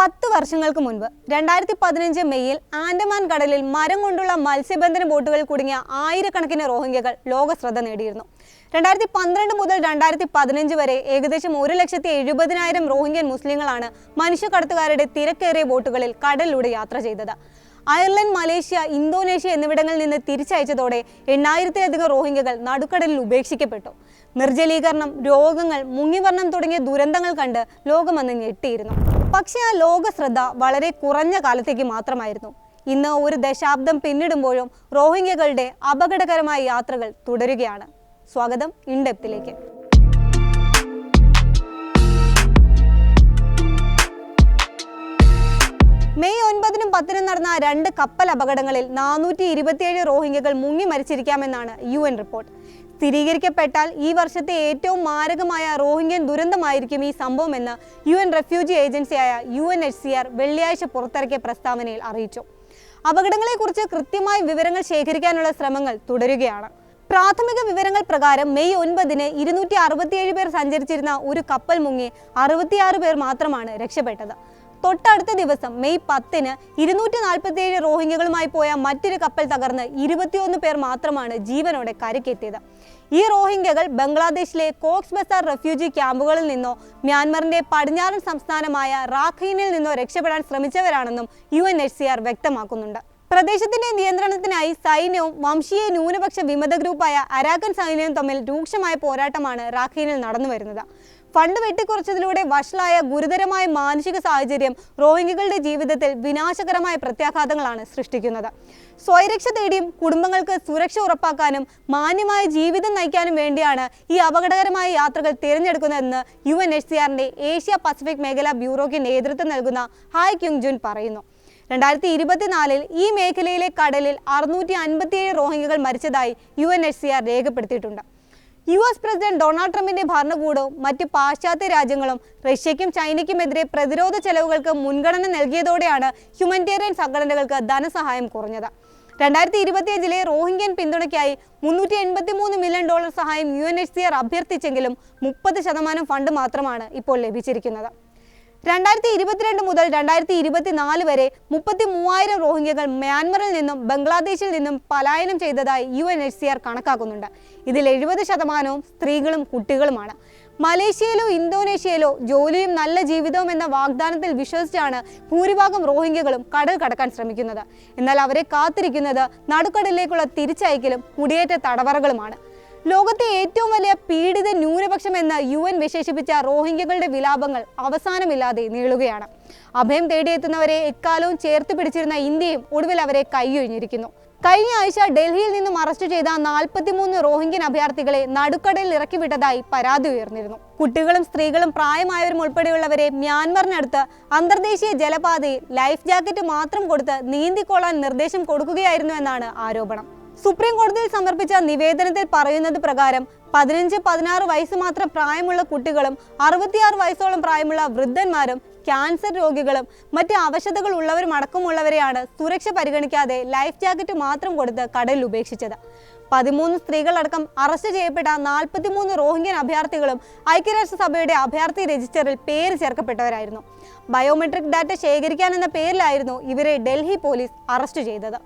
പത്ത് വർഷങ്ങൾക്ക് മുൻപ് രണ്ടായിരത്തി പതിനഞ്ച് മെയ്യിൽ ആൻഡമാൻ കടലിൽ മരം കൊണ്ടുള്ള മത്സ്യബന്ധന ബോട്ടുകളിൽ കുടുങ്ങിയ ആയിരക്കണക്കിന് റോഹിംഗ്യകൾ ലോക ശ്രദ്ധ നേടിയിരുന്നു. രണ്ടായിരത്തി പന്ത്രണ്ട് മുതൽ രണ്ടായിരത്തി പതിനഞ്ച് വരെ ഏകദേശം ഒരു ലക്ഷത്തി എഴുപതിനായിരം റോഹിംഗ്യൻ മുസ്ലിങ്ങളാണ് മനുഷ്യക്കടത്തുകാരുടെ തിരക്കേറിയ ബോട്ടുകളിൽ കടലിലൂടെ യാത്ര ചെയ്തത്. അയർലൻഡ് മലേഷ്യ ഇന്തോനേഷ്യ എന്നിവിടങ്ങളിൽ നിന്ന് തിരിച്ചയച്ചതോടെ എണ്ണായിരത്തിലധികം റോഹിംഗ്യകൾ നടുക്കടലിൽ ഉപേക്ഷിക്കപ്പെട്ടു. നിർജലീകരണം രോഗങ്ങൾ മുങ്ങിവർണം തുടങ്ങിയ ദുരന്തങ്ങൾ കണ്ട് ലോകമന്ന് ഞെട്ടിയിരുന്നു. പക്ഷേ ആ ലോക ശ്രദ്ധ വളരെ കുറഞ്ഞ കാലത്തേക്ക് മാത്രമായിരുന്നു. ഇന്ന് ഒരു ദശാബ്ദം പിന്നിടുമ്പോഴും റോഹിംഗ്യകളുടെ അപകടകരമായ യാത്രകൾ തുടരുകയാണ്. സ്വാഗതം ഇൻഡെപ്തിലേക്ക്. മെയ് ഒൻപതിനും പത്തിനും നടന്ന രണ്ട് കപ്പൽ അപകടങ്ങളിൽ നാനൂറ്റി ഇരുപത്തിയേഴ് റോഹിംഗ്യകൾ മുങ്ങി മരിച്ചിരിക്കാമെന്നാണ് യു എൻ റിപ്പോർട്ട്. സ്ഥിരീകരിക്കപ്പെട്ടാൽ ഈ വർഷത്തെ ഏറ്റവും മാരകമായ റോഹിംഗ്യൻ ദുരന്തമായിരിക്കും ഈ സംഭവമെന്ന് യു എൻ റെഫ്യൂജി ഏജൻസിയായ U N H C R വെള്ളിയാഴ്ച പുറത്തിറക്കിയ പ്രസ്താവനയിൽ അറിയിച്ചു. അപകടങ്ങളെക്കുറിച്ച് കൃത്യമായ വിവരങ്ങൾ ശേഖരിക്കാനുള്ള ശ്രമങ്ങൾ തുടരുകയാണ്. പ്രാഥമിക വിവരങ്ങൾ പ്രകാരം മെയ് ഒൻപതിന് ഇരുന്നൂറ്റി അറുപത്തിയേഴ് പേർ സഞ്ചരിച്ചിരുന്ന ഒരു കപ്പൽ മുങ്ങി അറുപത്തിയാറ് പേർ മാത്രമാണ് രക്ഷപ്പെട്ടത്. തൊട്ടടുത്ത ദിവസം മെയ് പത്തിന് ഇരുന്നൂറ്റി നാൽപ്പത്തിയേഴ് റോഹിംഗ്യകളുമായി പോയ മറ്റൊരു കപ്പൽ തകർന്ന് ഇരുപത്തിയൊന്ന് പേർ മാത്രമാണ് ജീവനോടെ കരക്കെത്തിയത് ഈ റോഹിംഗ്യകൾ ബംഗ്ലാദേശിലെ കോക്സ് ബസാർ റെഫ്യൂജി ക്യാമ്പുകളിൽ നിന്നോ മ്യാൻമറിന്റെ പടിഞ്ഞാറൻ സംസ്ഥാനമായ റാഖീനിൽ നിന്നോ രക്ഷപ്പെടാൻ ശ്രമിച്ചവരാണെന്നും U N H C R വ്യക്തമാക്കുന്നുണ്ട്. പ്രദേശത്തിന്റെ നിയന്ത്രണത്തിനായി സൈന്യവും വംശീയ ന്യൂനപക്ഷ വിമത ഗ്രൂപ്പായ അരാക്കൻ സൈന്യവും തമ്മിൽ രൂക്ഷമായ പോരാട്ടമാണ് റാഖീനിൽ നടന്നുവരുന്നത്. ഫണ്ട് വെട്ടിക്കുറച്ചതിലൂടെ വഷളായ ഗുരുതരമായ മാനസിക സാഹചര്യം റോഹിംഗ്യകളുടെ ജീവിതത്തിൽ വിനാശകരമായ പ്രത്യാഘാതങ്ങളാണ് സൃഷ്ടിക്കുന്നത്. സ്വയരക്ഷ തേടിയും കുടുംബങ്ങൾക്ക് സുരക്ഷ ഉറപ്പാക്കാനും മാന്യമായ ജീവിതം നയിക്കാനും വേണ്ടിയാണ് ഈ അപകടകരമായ യാത്രകൾ തിരഞ്ഞെടുക്കുന്നതെന്ന് യു എൻ എച്ച് സി ആറിന്റെ ഏഷ്യ പസഫിക് മേഖലാ ബ്യൂറോയ്ക്ക് നേതൃത്വം നൽകുന്ന ഹായ് ക്യുങ് ജുൻ പറയുന്നു. രണ്ടായിരത്തി ഇരുപത്തിനാലിൽ ഈ മേഖലയിലെ കടലിൽ അറുന്നൂറ്റി അൻപത്തിയേഴ് റോഹിംഗ്യകൾ മരിച്ചതായി U N H C R രേഖപ്പെടുത്തിയിട്ടുണ്ട്. യു എസ് പ്രസിഡന്റ് ഡൊണാൾഡ് ട്രംപിന്റെ ഭരണകൂടവും മറ്റ് പാശ്ചാത്യ രാജ്യങ്ങളും റഷ്യയ്ക്കും ചൈനയ്ക്കുമെതിരെ പ്രതിരോധ ചെലവുകൾക്ക് മുൻഗണന നൽകിയതോടെയാണ് ഹ്യൂമനിറ്റേറിയൻ സംഘടനകൾക്ക് ധനസഹായം കുറഞ്ഞത്. രണ്ടായിരത്തി ഇരുപത്തിയഞ്ചിലെ റോഹിംഗ്യൻ പിന്തുണയ്ക്കായി മുന്നൂറ്റി എൺപത്തി മൂന്ന് മില്യൺ ഡോളർ സഹായം U N H C R അഭ്യർത്ഥിച്ചെങ്കിലും മുപ്പത് ശതമാനം ഫണ്ട് മാത്രമാണ് ഇപ്പോൾ ലഭിച്ചിരിക്കുന്നത്. രണ്ടായിരത്തി ഇരുപത്തിരണ്ട് മുതൽ രണ്ടായിരത്തി ഇരുപത്തിനാല് വരെ മുപ്പത്തി മൂവായിരം റോഹിംഗ്യകൾ മ്യാൻമറിൽ നിന്നും ബംഗ്ലാദേശിൽ നിന്നും പലായനം ചെയ്തതായി U N H C R കണക്കാക്കുന്നുണ്ട്. ഇതിൽ എഴുപത് ശതമാനവും സ്ത്രീകളും കുട്ടികളുമാണ്. മലേഷ്യയിലോ ഇന്തോനേഷ്യയിലോ ജോലിയും നല്ല ജീവിതവും എന്ന വാഗ്ദാനത്തിൽ വിശ്വസിച്ചാണ് ഭൂരിഭാഗം റോഹിംഗ്യകളും കടൽ കടക്കാൻ ശ്രമിക്കുന്നത്. എന്നാൽ അവരെ കാത്തിരിക്കുന്നത് നടുക്കടലിലേക്കുള്ള തിരിച്ചയക്കലും കുടിയേറ്റ തടവറകളുമാണ്. ലോകത്തെ ഏറ്റവും വലിയ പീഡിത ന്യൂനപക്ഷം എന്ന് യു എൻ വിശേഷിപ്പിച്ച റോഹിംഗ്യകളുടെ വിലാപങ്ങൾ അവസാനമില്ലാതെ നീളുകയാണ്. അഭയം തേടിയെത്തുന്നവരെ എക്കാലവും ചേർത്ത് പിടിച്ചിരുന്ന ഇന്ത്യയും ഒടുവിൽ അവരെ കൈയൊഴിഞ്ഞിരിക്കുന്നു. കഴിഞ്ഞ ആഴ്ച ഡൽഹിയിൽ നിന്നും അറസ്റ്റ് ചെയ്ത നാൽപ്പത്തിമൂന്ന് റോഹിംഗ്യൻ അഭയാർത്ഥികളെ നടുക്കടലിൽ ഇറക്കിവിട്ടതായി പരാതി ഉയർന്നിരുന്നു. കുട്ടികളും സ്ത്രീകളും പ്രായമായവരും ഉൾപ്പെടെയുള്ളവരെ മ്യാൻമറിനടുത്ത് അന്തർദേശീയ ജലപാതയിൽ ലൈഫ് ജാക്കറ്റ് മാത്രം കൊടുത്ത് നീന്തിക്കൊള്ളാൻ നിർദ്ദേശം കൊടുക്കുകയായിരുന്നു എന്നാണ് ആരോപണം. സുപ്രീം കോടതിയിൽ സമർപ്പിച്ച നിവേദനത്തിൽ പറയുന്നത് പ്രകാരം പതിനഞ്ച് പതിനാറ് വയസ്സ് മാത്രം പ്രായമുള്ള കുട്ടികളും അറുപത്തിയാറ് വയസ്സോളം പ്രായമുള്ള വൃദ്ധന്മാരും ക്യാൻസർ രോഗികളും മറ്റ് അവശതകൾ ഉള്ളവരും അടക്കമുള്ളവരെയാണ് സുരക്ഷ പരിഗണിക്കാതെ ലൈഫ് ജാക്കറ്റ് മാത്രം കൊടുത്ത് കടലിൽ ഉപേക്ഷിച്ചത്. പതിമൂന്ന് സ്ത്രീകളടക്കം അറസ്റ്റ് ചെയ്യപ്പെട്ട നാൽപ്പത്തിമൂന്ന് റോഹിംഗ്യൻ അഭയാർത്ഥികളും ഐക്യരാഷ്ട്രസഭയുടെ അഭയാർത്ഥി രജിസ്റ്ററിൽ പേര് ചേർക്കപ്പെട്ടവരായിരുന്നു. ബയോമെട്രിക് ഡാറ്റ ശേഖരിക്കാനെന്ന പേരിലായിരുന്നു ഇവരെ ഡൽഹി പോലീസ് അറസ്റ്റ് ചെയ്തത്.